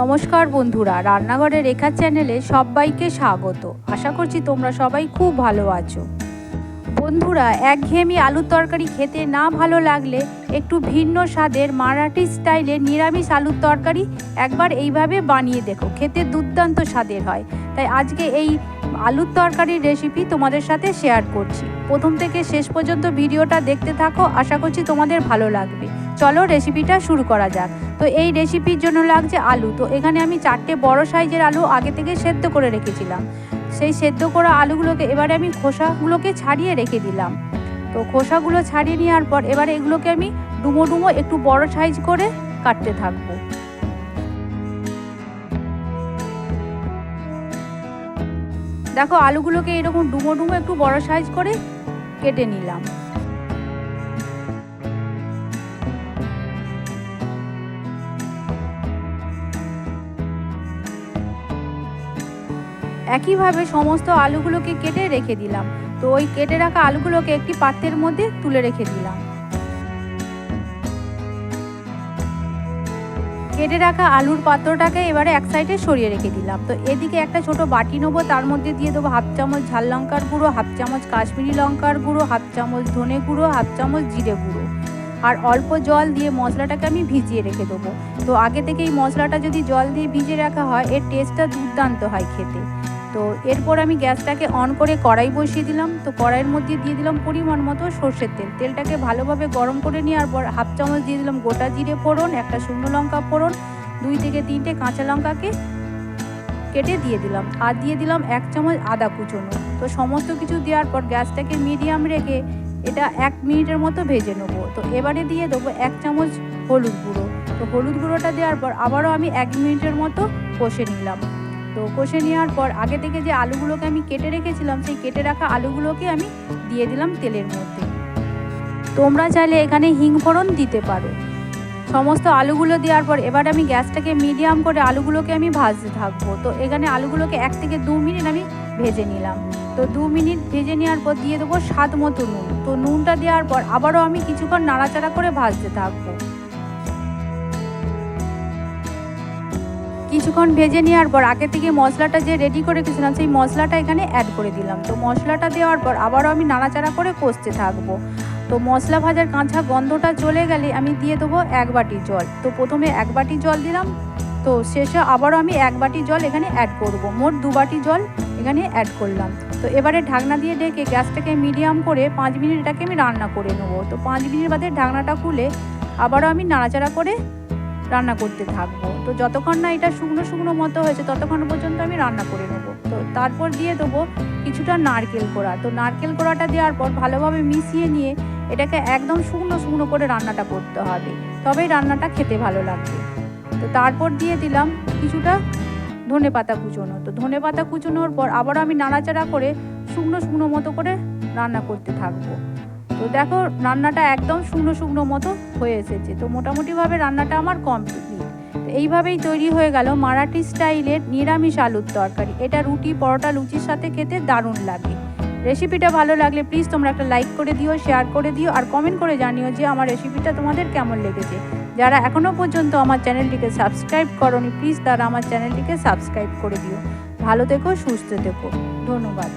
নমস্কার বন্ধুরা রান্নাঘরে রেখা চ্যানেলে সবাইকে স্বাগত। আশা করছি তোমরা সবাই খুব ভালো আছো। বন্ধুরা, একঘেয়েমি আলুর তরকারি খেতে না ভালো লাগলে একটু ভিন্ন স্বাদের মারাঠি স্টাইলে নিরামিষ আলুর তরকারি একবার এইভাবে বানিয়ে দেখো, খেতে দুর্দান্ত স্বাদের হয়। তাই আজকে এই আলুর তরকারির রেসিপি তোমাদের সাথে শেয়ার করছি। প্রথম থেকে শেষ পর্যন্ত ভিডিওটা দেখতে থাকো, আশা করছি তোমাদের ভালো লাগবে। চলো রেসিপিটা শুরু করা যাক। তো এই রেসিপির জন্য লাগছে আলু। তো এখানে আমি চারটে বড় সাইজের আলু আগে থেকে সেদ্ধ করে রেখেছিলাম। সেই সেদ্ধ করা আলুগুলোকে এবারে আমি খোসাগুলোকে ছাড়িয়ে রেখে দিলাম। তো খোসাগুলো ছাড়িয়ে নেওয়ার পর এবারে এগুলোকে আমি ডুমো ডুমো একটু বড় সাইজ করে কাটতে থাকব। দেখো আলুগুলোকে এরকম ডুমো ডুমো একটু বড় সাইজ করে কেটে নিলাম। একইভাবে সমস্ত আলুগুলোকে কেটে রেখে দিলাম। তো ওই কেটে রাখা আলুগুলোকে একটি পাত্রের মধ্যে তুলে রেখে দিলাম। কেটে রাখা আলুর পাত্রটাকে এবারে এক সাইডে সরিয়ে রেখে দিলাম। তো এদিকে একটা ছোট বাটি নেব, তার মধ্যে দিয়ে দেবো হাফ চামচ ঝাল লঙ্কার গুঁড়ো, হাফ চামচ কাশ্মীরি লঙ্কার গুঁড়ো, হাফ চামচ ধনে গুঁড়ো, হাফ চামচ জিরে গুঁড়ো। আর অল্প জল দিয়ে মশলাটাকে আমি ভিজিয়ে রেখে দেবো। তো আগে থেকে এই মশলাটা যদি জল দিয়ে ভিজিয়ে রাখা হয়, এর টেস্টটা দুর্দান্ত হয় খেতে। তো এরপর আমি গ্যাসটাকে অন করে কড়াই বসিয়ে দিলাম। তো কড়াইয়ের মধ্যে দিয়ে দিলাম পরিমাণ মতো সর্ষের তেল। তেলটাকে ভালোভাবে গরম করে নেওয়ার পর হাফ চামচ দিয়ে দিলাম গোটা জিরে ফোড়ন, একটা শুকনো লঙ্কা ফোড়ন, দুই থেকে তিনটে কাঁচা লঙ্কাকে কেটে দিয়ে দিলাম। আর দিয়ে দিলাম এক চামচ আদা কুচোনো। তো সমস্ত কিছু দেওয়ার পর গ্যাসটাকে মিডিয়াম রেখে এটা এক মিনিটের মতো ভেজে নেব। তো এবারে দিয়ে দেবো এক চামচ হলুদ গুঁড়ো। তো হলুদ গুঁড়োটা দেওয়ার পর আবারও আমি এক মিনিটের মতো কষে নিলাম। তো কষে নেওয়ার পর আগে থেকে যে আলুগুলোকে আমি কেটে রেখেছিলাম, সেই কেটে রাখা আলুগুলোকে আমি দিয়ে দিলাম তেলের মধ্যে। তোমরা চাইলে এখানে হিং ফোড়ন দিতে পারো। সমস্ত আলুগুলো দেওয়ার পর এবার আমি গ্যাসটাকে মিডিয়াম করে আলুগুলোকে আমি ভাজতে থাকব। তো এখানে আলুগুলোকে এক থেকে দু মিনিট আমি ভেজে নিলাম। তো দু মিনিট ভেজে নেওয়ার পর দিয়ে দেবো স্বাদ মতো নুন। তো নুনটা দেওয়ার পর আবারও আমি কিছুক্ষণ নাড়াচাড়া করে ভাজতে থাকব। কিছুক্ষণ ভেজে নেওয়ার পর আগে থেকে মশলাটা যে রেডি করে রেখেছিলাম সেই মশলাটা এখানে অ্যাড করে দিলাম। তো মশলাটা দেওয়ার পর আবারও আমি নাড়াচাড়া করে কষতে থাকব। তো মশলা ভাজার কাঁচা গন্ধটা চলে গেলে আমি দিয়ে দেবো এক বাটি জল। তো প্রথমে এক বাটি জল দিলাম। তো শেষে আবারও আমি এক বাটি জল এখানে অ্যাড করব। মোট দু বাটি জল এখানে অ্যাড করলাম। তো এবারে ঢাকনা দিয়ে ডেকে গ্যাসটাকে মিডিয়াম করে পাঁচ মিনিট এটাকে আমি রান্না করে নেব। তো পাঁচ মিনিট বাদে ঢাকনাটা খুলে আবারও আমি নাড়াচাড়া করে রান্না করতে থাকব। তো যতক্ষণ না এটা শুকনো শুকনো মতো হয়েছে, ততক্ষণ পর্যন্ত আমি রান্না করে নেব। তো তারপর দিয়ে দেবো কিছুটা নারকেল কোড়া। তো নারকেল কোড়াটা দেওয়ার পর ভালোভাবে মিশিয়ে নিয়ে এটাকে একদম শুকনো শুকনো করে রান্নাটা করতে হবে। তবেই রান্নাটা খেতে ভালো লাগবে। তো তারপর দিয়ে দিলাম কিছুটা ধনে পাতা কুচোনো। তো ধনে পাতা কুচোনোর পর আবার আমি নাড়াচাড়া করে শুকনো শুকনো মতো করে রান্না করতে থাকব। তো দেখো, রান্নাটা একদম শুকনো শুকনো মতো হয়ে এসেছে। তো মোটামুটিভাবে রান্নাটা আমার কমপ্লিট এইভাবেই তৈরি হয়ে গেল মারাঠি স্টাইলের নিরামিষ আলুর তরকারি। এটা রুটি, পরোটা, লুচির সাথে খেতে দারুণ লাগে। রেসিপিটা ভালো লাগলে প্লিজ তোমরা একটা লাইক করে দিও শেয়ার করে দিও, আর কমেন্ট করে জানিও যে আমার রেসিপিটা তোমাদের কেমন লেগেছে। যারা এখনও পর্যন্ত আমার চ্যানেলটিকে সাবস্ক্রাইব করনি প্লিজ তারা আমার চ্যানেলটিকে সাবস্ক্রাইব করে দিও। ভালো থেকো, সুস্থ থেকো। ধন্যবাদ।